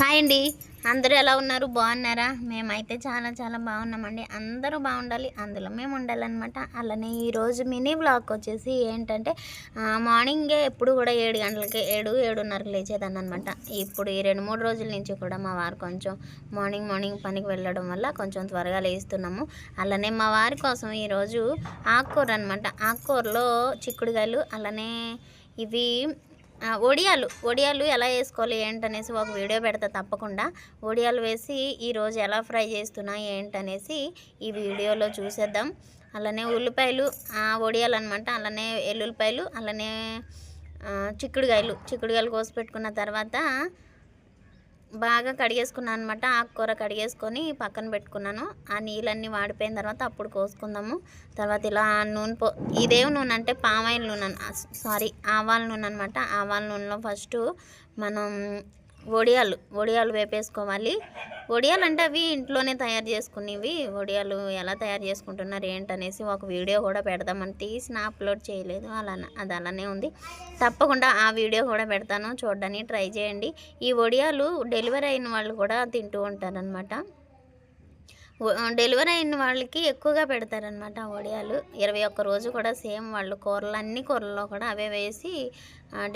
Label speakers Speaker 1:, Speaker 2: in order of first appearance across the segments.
Speaker 1: Hi అండి. అందరూ ఎలా ఉన్నారు? బాగున్నారా? మేమైతే చాలా చాలా బాగున్నామండి. అందరూ బాగుండాలి. అందులో మేము ఉండాలన్నమాట. అలానే ఈరోజు మినీ బ్లాగ్ వచ్చేసి ఏంటంటే మార్నింగే ఎప్పుడు కూడా ఏడు గంటలకి ఏడు ఏడున్నరకు లేచేదాన్ని అనమాట ఇప్పుడు ఈ రెండు మూడు రోజుల నుంచి కూడా మా వారు కొంచెం మార్నింగ్ మార్నింగ్ పనికి వెళ్ళడం వల్ల కొంచెం త్వరగా లేస్తున్నాము. అలానే మా వారి కోసం ఈరోజు ఆకుకూర అనమాట ఆకుకూరలో చిక్కుడుకాయలు అలానే ఇవి ఒడియాలు వడియాలు వడియాలు ఎలా వేసుకోవాలి ఏంటనేసి ఒక వీడియో పెడతా తప్పకుండా. వడియాలు వేసి ఈరోజు ఎలా ఫ్రై చేస్తున్నా ఏంటనేసి ఈ వీడియోలో చూసేద్దాం. అలానే ఉల్లిపాయలు ఒడియాలు వడియాలు అనమాట అలానే ఎల్లుల్లిపాయలు అలానే చిక్కుడుకాయలు చిక్కుడుకాయలు కోసి పెట్టుకున్న తర్వాత బాగా కడిగేసుకున్నాను అనమాట ఆకుకూర కడిగేసుకొని పక్కన పెట్టుకున్నాను. ఆ నీళ్ళన్నీ వాడిపోయిన తర్వాత అప్పుడు కోసుకుందాము. తర్వాత ఇలా నూనె పో ఇదేం నూనె అంటే పామాయిల్ నూనె సారీ ఆవాల నూనె అనమాట ఆవాల నూనెలో ఫస్ట్ మనం వడియాలు వడియాలు వేపేసుకోవాలి వడియాలు అంటే అవి ఇంట్లోనే తయారు చేసుకునేవి. వడియాలు ఎలా తయారు చేసుకుంటున్నారు ఏంటనేసి ఒక వీడియో కూడా పెడదామని తీసిన అప్లోడ్ చేయలేదు. అలా అది అలానే ఉంది. తప్పకుండా ఆ వీడియో కూడా పెడతాను. చూడడానికి ట్రై చేయండి. ఈ వడియాలు డెలివరీ అయిన వాళ్ళు కూడా తింటూ ఉంటారనమాట డెలివరీ అయిన వాళ్ళకి ఎక్కువగా పెడతారనమాట ఆ వడియాలు. ఇరవై ఒక్క రోజు కూడా సేమ్ వాళ్ళు కూరలు అన్ని కూరల్లో కూడా అవే వేసి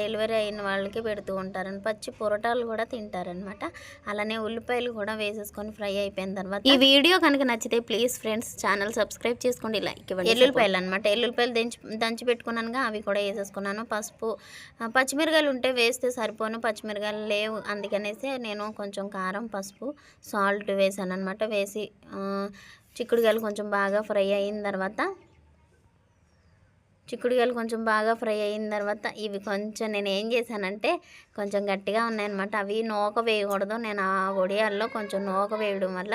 Speaker 1: డెలివరీ అయిన వాళ్ళకి పెడుతూ ఉంటారని. పచ్చి పొరటాలు కూడా తింటారనమాట. అలానే ఉల్లిపాయలు కూడా వేసేసుకొని ఫ్రై అయిపోయిన తర్వాత ఈ వీడియో కనుక నచ్చితే ప్లీజ్ ఫ్రెండ్స్ ఛానల్ సబ్స్క్రైబ్ చేసుకోండి లైక్ ఇవ్వండి ఎల్లుల్లిపాయలు అనమాట ఎల్లుల్లిపాయలు దంచి దంచి పెట్టుకున్నానుగా అవి కూడా వేసేసుకున్నాను. పసుపు పచ్చిమిరకాయలు ఉంటే వేస్తే సరిపోను పచ్చిమిరకాయలు లేవు అందుకనేసి నేను కొంచెం కారం పసుపు సాల్ట్ వేసాను అనమాట వేసి చిక్కుడుకాయలు కొంచెం బాగా ఫ్రై అయిన తర్వాత చిక్కుడుకాయలు కొంచెం బాగా ఫ్రై అయిన తర్వాత ఇవి కొంచెం నేను ఏం చేశానంటే కొంచెం గట్టిగా ఉన్నాయన్నమాట. అవి నూక వేయకూడదు. నేను ఆ వడియాల్లో కొంచెం నూక వేయడం వల్ల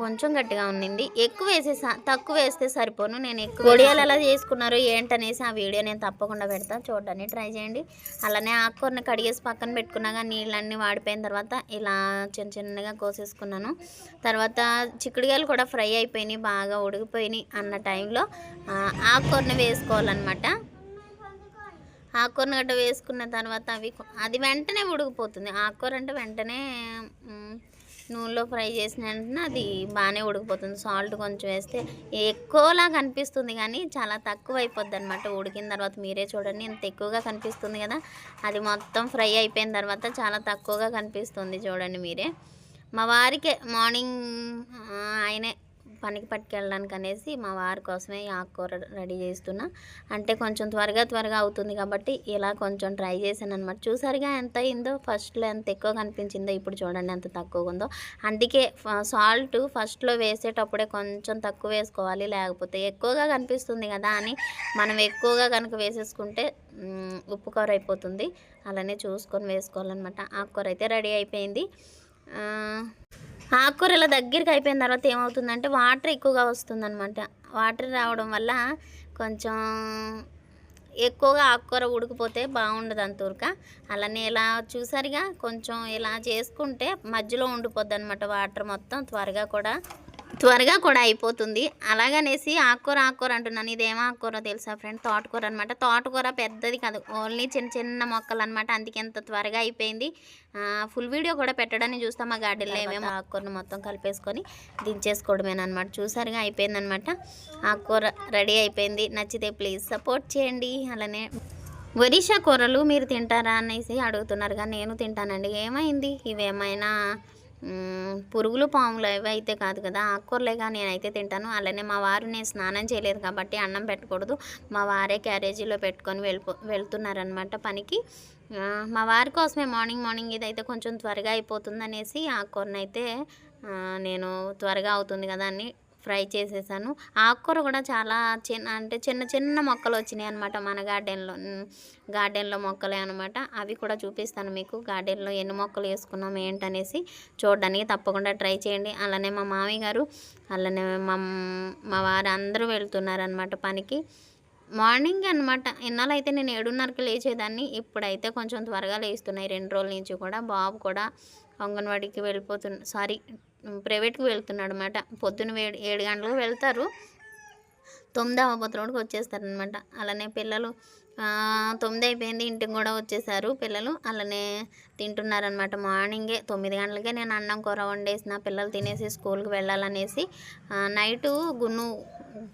Speaker 1: కొంచెం గట్టిగా ఉన్నింది ఎక్కువ వేసేసా తక్కువ వేస్తే సరిపోను. నేను ఎక్కువ వడియాలు ఎలా చేసుకున్నారు ఏంటనేసి ఆ వీడియో నేను తప్పకుండా పెడతా. చూడడానికి ట్రై చేయండి. అలానే ఆకుకూరని కడిగేసి పక్కన పెట్టుకున్నాక నీళ్ళన్నీ వాడిపోయిన తర్వాత ఇలా చిన్న చిన్నగా కోసేసుకున్నాను. తర్వాత చిక్కుడుకాయలు కూడా ఫ్రై అయిపోయినాయి బాగా ఉడికిపోయినాయి అన్న టైంలో ఆకుకూరని వేసుకోవాలన్నమాట. ఆకుకూరని గడ్డ వేసుకున్న తర్వాత అవి అది వెంటనే ఉడికిపోతుంది. ఆకుకూర అంటే వెంటనే నూనెలో ఫ్రై చేసిన వెంటనే అది బాగానే ఉడికిపోతుంది. సాల్ట్ కొంచెం వేస్తే ఎక్కువలా కనిపిస్తుంది కానీ చాలా తక్కువ అయిపోద్ది అనమాట ఉడికిన తర్వాత మీరే చూడండి ఇంత ఎక్కువగా కనిపిస్తుంది కదా. అది మొత్తం ఫ్రై అయిపోయిన తర్వాత చాలా తక్కువగా కనిపిస్తుంది చూడండి మీరే. మా వారికి మార్నింగ్ ఆయనే పనికి పట్టుకెళ్ళడానికి అనేసి మా వారి కోసమే ఈ ఆకుకూర రెడీ చేస్తున్నా. అంటే కొంచెం త్వరగా త్వరగా అవుతుంది కాబట్టి ఇలా కొంచెం ట్రై చేశాను అనమాట చూసారుగా ఎంత అయిందో ఫస్ట్లో ఎంత ఎక్కువ కనిపించిందో ఇప్పుడు చూడండి ఎంత తక్కువగా ఉందో. అందుకే సాల్ట్ ఫస్ట్లో వేసేటప్పుడే కొంచెం తక్కువ వేసుకోవాలి లేకపోతే ఎక్కువగా కనిపిస్తుంది కదా అని మనం ఎక్కువగా కనుక వేసేసుకుంటే ఉప్పు కూర అయిపోతుంది. అలానే చూసుకొని వేసుకోవాలన్నమాట. ఆకుకూర అయితే రెడీ అయిపోయింది. ఆకుకూరల ఆకుకూర ఇలా దగ్గరికి అయిపోయిన తర్వాత ఏమవుతుందంటే వాటర్ ఎక్కువగా వస్తుందన్నమాట. వాటర్ రావడం వల్ల కొంచెం ఎక్కువగా ఆకుకూర ఉడికిపోతే బాగుండదు అంతూరక అలానే ఇలా చూసారుగా కొంచెం ఇలా చేసుకుంటే మధ్యలో ఉండిపోద్ది అనమాట వాటర్ మొత్తం త్వరగా కూడా. త్వరగా కూడా అయిపోతుంది. అలాగనేసి ఆకుకూర ఆకుకూర అంటున్నాను. ఇదేమో ఆకుకూర తెలుసా ఫ్రెండ్ తోటకూర అనమాట తోటకూర పెద్దది కాదు. ఓన్లీ చిన్న చిన్న మొక్కలు అనమాట అందుకే ఎంత త్వరగా అయిపోయింది. ఫుల్ వీడియో కూడా పెట్టడానికి చూస్తాం మా గార్డెన్లో ఏమేమో ఆకుకూరను మొత్తం కలిపేసుకొని దించేసుకోవడమేనమాట చూసారుగా అయిపోయిందనమాట ఆకుకూర రెడీ అయిపోయింది. నచ్చితే ప్లీజ్ సపోర్ట్ చేయండి. అలానే ఒరిషా కూరలు మీరు తింటారా అనేసి అడుగుతున్నారుగా నేను తింటానండి. ఏమైంది? ఇవేమైనా పురుగులు పాములు అవి అయితే కాదు కదా ఆకుకూరలేగా నేనైతే తింటాను. అలానే మా వారు నేను స్నానం చేయలేదు కాబట్టి అన్నం పెట్టకూడదు. మా వారే క్యారేజీలో పెట్టుకొని వెళ్ళిపో వెళ్తున్నారనమాట పనికి. మా వారి కోసమే మార్నింగ్ మార్నింగ్ ఇదైతే కొంచెం త్వరగా అయిపోతుంది అనేసి ఆకుకూరనైతే అయితే నేను త్వరగా అవుతుంది కదా అని ఫ్రై చేసేసాను. ఆకుకూర కూడా చాలా చిన్న అంటే చిన్న చిన్న మొక్కలు వచ్చినాయి అనమాట మన గార్డెన్లో. గార్డెన్లో మొక్కలే అనమాట అవి కూడా చూపిస్తాను మీకు. గార్డెన్లో ఎన్ని మొక్కలు వేసుకున్నాం ఏంటనేసి చూడడానికి తప్పకుండా ట్రై చేయండి. అలానే మా మామయ్య గారు అలానే మా మా వారు అందరూ వెళ్తున్నారనమాట పనికి. మార్నింగ్ అనమాట ఇన్నాళ్ళైతే నేను ఏడున్నరకి లేచేదాన్ని. ఇప్పుడైతే కొంచెం త్వరగా లేస్తున్నాయి. రెండు రోజుల నుంచి కూడా బాబు కూడా అంగన్వాడీకి వెళ్ళిపోతున్న సారీ ప్రైవేట్కి వెళ్తున్నాడు అనమాట పొద్దున్న ఏడు ఏడు గంటలకు వెళ్తారు. తొమ్మిది అవ్వబోతులోకి వచ్చేస్తారనమాట అలానే పిల్లలు తొమ్మిది అయిపోయింది ఇంటికి కూడా వచ్చేసారు పిల్లలు. అలానే తింటున్నారనమాట మార్నింగే. తొమ్మిది గంటలకే నేను అన్నం కూర వండేసిన. పిల్లలు తినేసి స్కూల్కి వెళ్ళాలనేసి నైటు గున్ను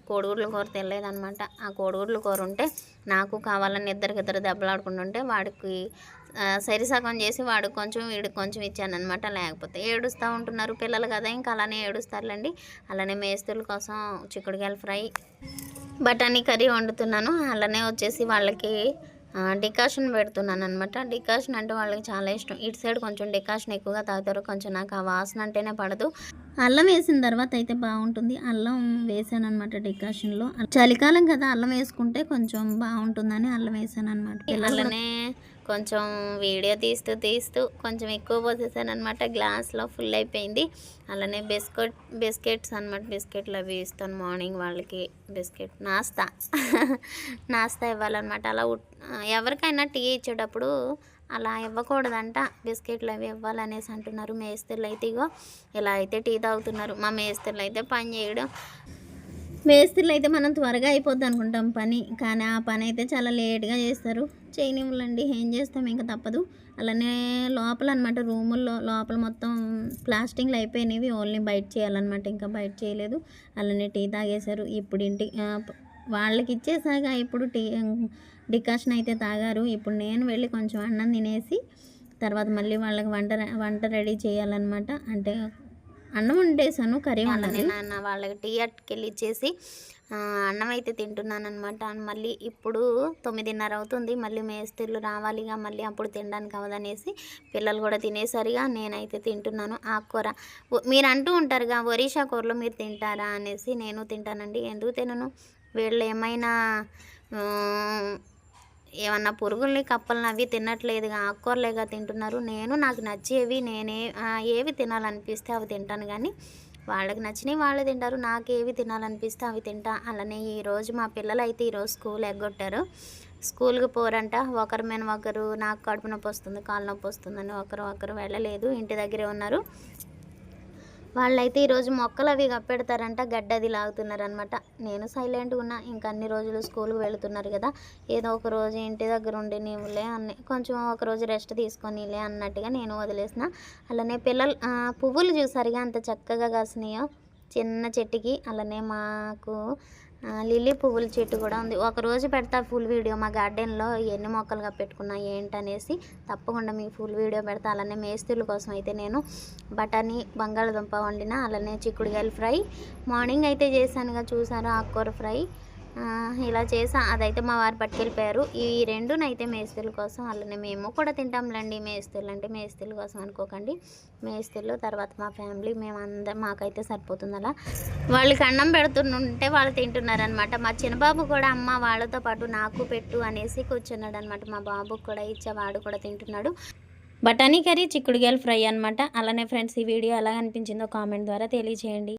Speaker 1: కోడిగుడ్ల కూర తెల్లేదనమాట ఆ కోడిగుడ్ల కూర ఉంటే నాకు కావాలని ఇద్దరికి ఇద్దరు దెబ్బలాడుకుంటుంటే వాడికి సరిసగం చేసి వాడికి కొంచెం వీడికి కొంచెం ఇచ్చాను అనమాట లేకపోతే ఏడుస్తూ ఉంటున్నారు పిల్లలు కదా ఇంకా అలానే ఏడుస్తారులేండి. అలానే మేస్తుల కోసం చిక్కుడుకాయల ఫ్రై బఠానీ కర్రీ వండుతున్నాను. అలానే వచ్చేసి వాళ్ళకి డికాషన్ పెడుతున్నాను అనమాట డికాషన్ అంటే వాళ్ళకి చాలా ఇష్టం. ఇటు సైడ్ కొంచెం డికాషన్ ఎక్కువగా తాగుతారు. కొంచెం నాకు ఆ వాసన అంటేనే పడదు. అల్లం వేసిన తర్వాత అయితే బాగుంటుంది. అల్లం వేసాను అనమాట డికాషన్లో. చలికాలం కదా అల్లం వేసుకుంటే కొంచెం బాగుంటుందని అల్లం వేసాను అనమాట అలానే కొంచెం వీడియో తీస్తూ తీస్తూ కొంచెం ఎక్కువ పోసేసాను అనమాట గ్లాస్లో ఫుల్ అయిపోయింది. అలానే బిస్కెట్ బిస్కెట్స్ అనమాట బిస్కెట్లు అవి ఇస్తాను మార్నింగ్ వాళ్ళకి. బిస్కెట్ నాస్తా. నాస్తా ఇవ్వాలన్నమాట. అలా ఎవరికైనా టీ ఇచ్చేటప్పుడు అలా ఇవ్వకూడదంట. బిస్కెట్లు అవి ఇవ్వాలనేసి అంటున్నారు. మేస్త్రీలు అయితే ఇగో ఇలా అయితే టీ తాగుతున్నారు. మా మేస్త్రీలు అయితే పని చేయడం. మేస్త్రీలు అయితే మనం త్వరగా అయిపోద్ది అనుకుంటాం పని. కానీ ఆ పని అయితే చాలా లేట్గా చేస్తారు. చేయనివ్వలండి ఏం చేస్తాం ఇంకా తప్పదు. అలానే లోపల అనమాట రూముల్లో లోపల మొత్తం ప్లాస్టింగ్లు అయిపోయినవి ఓన్లీ బయట చేయాలన్నమాట. ఇంకా బయట చేయలేదు. అలానే టీ తాగేశారు. ఇప్పుడు ఇంటి వాళ్ళకి ఇచ్చేసాక ఇప్పుడు టీ డికాషన్ అయితే తాగారు. ఇప్పుడు నేను వెళ్ళి కొంచెం అన్నం తినేసి తర్వాత మళ్ళీ వాళ్ళకి వంట వంట రెడీ చేయాలన్నమాట. అంటే అన్నం వండేసాను కర్రీ వండలేదు. నాన్న వాళ్ళకి టీ అట్టుకెళ్ళి ఇచ్చేసి అన్నం అయితే తింటున్నాను అనమాట మళ్ళీ ఇప్పుడు తొమ్మిదిన్నర అవుతుంది మళ్ళీ మేస్త్రీలు రావాలిగా మళ్ళీ అప్పుడు తినడానికి అవదనేసి పిల్లలు కూడా తినేసరిగా నేనైతే తింటున్నాను. ఆకుకూర మీరు అంటూ ఉంటారుగా ఒరిషా కూరలు మీరు తింటారా అనేసి నేను తింటానండి. ఎందుకు తినను? వీళ్ళు ఏమైనా ఏమన్నా పురుగుల్ని కప్పల్ని అవి తినట్లేదుగా ఆకుకూరలేగా తింటున్నారు. నేను నాకు నచ్చేవి నేనే ఏవి తినాలనిపిస్తే అవి తింటాను కానీ వాళ్ళకి నచ్చినవి వాళ్ళు తింటారు. నాకు ఏవి తినాలనిపిస్తే అవి తింటా. అలానే ఈరోజు మా పిల్లలు అయితే ఈరోజు స్కూల్ ఎగ్గొట్టారు. స్కూల్కి పోరంట. ఒకరి మీద ఒకరు నాకు కడుపు నొప్పి వస్తుంది కాళ్ళ నొప్పి వస్తుందని ఒకరు ఒకరు వెళ్ళలేదు. ఇంటి దగ్గరే ఉన్నారు. వాళ్ళైతే ఈరోజు మొక్కలు అవి కప్పెడతారంట గడ్డది లాగుతున్నారనమాట నేను సైలెంట్గా ఉన్నా ఇంకా అన్ని రోజులు స్కూల్కి వెళుతున్నారు కదా. ఏదో ఒక రోజు ఇంటి దగ్గర ఉండి నీవులే అన్నీ కొంచెం ఒక రోజు రెస్ట్ తీసుకొనిలే అన్నట్టుగా నేను వదిలేసిన. అలానే పిల్లలు పువ్వులు చూసారుగా అంత చక్కగా కాసినాయో చిన్న చెట్టుకి. అలానే మాకు లిల్లీ పువ్వుల చెట్టు కూడా ఉంది. ఒకరోజు పెడతా ఫుల్ వీడియో. మా గార్డెన్లో ఎన్ని మొక్కలుగా పెట్టుకున్నా ఏంటనేసి తప్పకుండా మీకు ఫుల్ వీడియో పెడతా. అలానే మేస్తుల కోసం అయితే నేను బఠానీ బంగాళదుంప వండిన అలానే చిక్కుడుకాయలు ఫ్రై. మార్నింగ్ అయితే చేశానుగా చూసారు? ఆకుకూర ఫ్రై. ఇలా చేసా. అదైతే మా వారు పట్టుకెళ్ళిపోయారు. ఈ రెండునైతే మేస్తుల కోసం అలానే మేము కూడా తింటాంలేండి. మేస్తులు అంటే మేస్తుల కోసం అనుకోకండి. మేస్తులు తర్వాత మా ఫ్యామిలీ మేము అందరం మాకైతే సరిపోతుంది అలా. వాళ్ళకి అన్నం పెడుతుంటే వాళ్ళు తింటున్నారనమాట మా చిన్నబాబు కూడా అమ్మ వాళ్ళతో పాటు నాకు పెట్టు అనేసి కూర్చున్నాడు అనమాట మా బాబుకు కూడా ఇచ్చా వాడు కూడా తింటున్నాడు. బఠానీ కర్రీ చిక్కుడుగాయలు ఫ్రై అనమాట అలానే ఫ్రెండ్స్ ఈ వీడియో ఎలా అనిపించిందో కామెంట్ ద్వారా తెలియజేయండి.